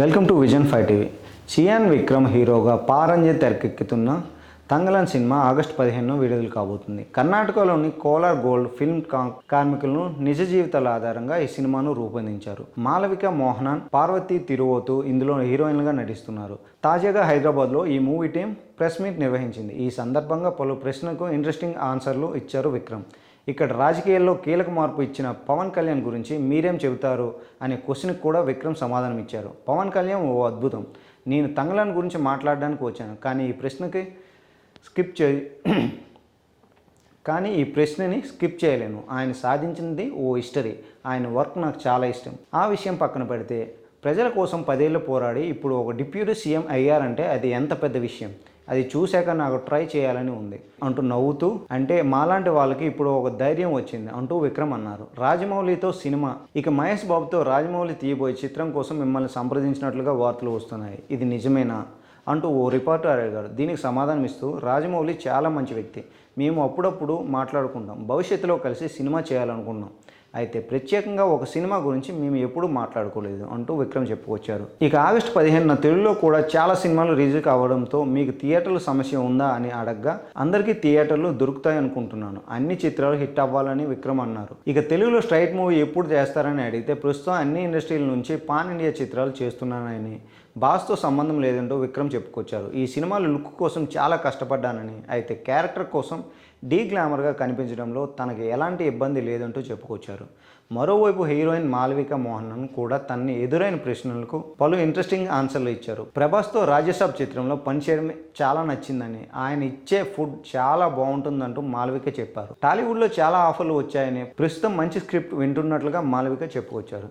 Welcome to vision five TV. Chiyaan Vikram హీరోగా పారంజి తెరకెక్కుతున్న Thangalaan cinema August పదిహేను విడుదల కాబోతుంది. కర్ణాటకలోని కోలార్ గోల్డ్ ఫిల్మ్ కార్మికులను నిజ జీవితాల ఆధారంగా ఈ సినిమాను రూపొందించారు. మాలవిక మోహనన్ పార్వతి తిరువోతు ఇందులో హీరోయిన్లుగా నటిస్తున్నారు. తాజాగా హైదరాబాద్లో ఈ మూవీ టీం ప్రెస్ మీట్ నిర్వహించింది. ఈ సందర్భంగా పలు ప్రశ్నలకు ఇంట్రెస్టింగ్ ఆన్సర్లు ఇచ్చారు విక్రమ్. ఇక్కడ రాజకీయాల్లో కీలక మార్పు ఇచ్చిన పవన్ కళ్యాణ్ గురించి మీరేం చెబుతారు అనే క్వశ్చన్కి కూడా విక్రమ్ సమాధానం ఇచ్చారు. పవన్ కళ్యాణ్ ఓ అద్భుతం. నేను తంగలాన్ గురించి మాట్లాడడానికి వచ్చాను. కానీ ఈ ప్రశ్నకి స్కిప్ చే కానీ ఈ ప్రశ్నని స్కిప్ చేయలేను. ఆయన సాధించింది ఓ హిస్టరీ. ఆయన వర్క్ నాకు చాలా ఇష్టం. ఆ విషయం పక్కన పెడితే ప్రజల కోసం పదేళ్ళు పోరాడి ఇప్పుడు ఒక డిప్యూటీ సీఎం అయ్యారంటే అది ఎంత పెద్ద విషయం? అది చూశాక నాకు ట్రై చేయాలని ఉంది అంటూ నవ్వుతూ అంటే మాలాంటి వాళ్ళకి ఇప్పుడు ఒక ధైర్యం వచ్చింది అంటూ విక్రమ్ అన్నారు. రాజమౌళితో సినిమా. ఇక మహేష్ బాబుతో రాజమౌళి తీయబోయే చిత్రం కోసం మిమ్మల్ని సంప్రదించినట్లుగా వార్తలు వస్తున్నాయి. ఇది నిజమేనా? అంటూ ఓ రిపోర్టర్ అడిగారు దీనికి సమాధానం ఇస్తూ రాజమౌళి చాలా మంచి వ్యక్తి. మేము అప్పుడప్పుడు మాట్లాడుకుంటాం. భవిష్యత్తులో కలిసి సినిమా చేయాలనుకున్నాం అయితే ప్రత్యేకంగా ఒక సినిమా గురించి మేము ఎప్పుడూ మాట్లాడుకోలేదు అంటూ విక్రమ్ చెప్పుకొచ్చారు. ఇక ఆగస్టు పదిహేనున తెలుగులో కూడా చాలా సినిమాలు రిలీజ్ కావడంతో మీకు థియేటర్ల సమస్య ఉందా అని అడగ్గా అందరికీ థియేటర్లు దొరుకుతాయి అనుకుంటున్నాను. అన్ని చిత్రాలు హిట్ అవ్వాలని విక్రమ్ అన్నారు. ఇక తెలుగులో స్ట్రైట్ మూవీ ఎప్పుడు చేస్తారని అడిగితే ప్రస్తుతం అన్ని ఇండస్ట్రీల నుంచి పాన్ ఇండియా చిత్రాలు చేస్తున్నానని బాస్తో సంబంధం లేదంటూ విక్రమ్ చెప్పుకొచ్చారు. ఈ సినిమాలో లుక్ కోసం చాలా కష్టపడ్డానని అయితే క్యారెక్టర్ కోసం డీ గ్లామర్గా కనిపించడంలో తనకి ఎలాంటి ఇబ్బంది లేదంటూ చెప్పుకొచ్చారు. మరోవైపు హీరోయిన్ మాలవిక మోహనన్ కూడా తన్ని ఎదురైన ప్రశ్నలకు పలు ఇంట్రెస్టింగ్ ఆన్సర్లు ఇచ్చారు. ప్రభాస్తో రాజ్యసభ చిత్రంలో పనిచేయడం చాలా నచ్చిందని ఆయన ఇచ్చే ఫుడ్ చాలా బాగుంటుందంటూ మాలవిక చెప్పారు. టాలీవుడ్లో చాలా ఆఫర్లు వచ్చాయని ప్రస్తుతం మంచి స్క్రిప్ట్ వింటున్నట్లుగా మాలవిక చెప్పుకొచ్చారు.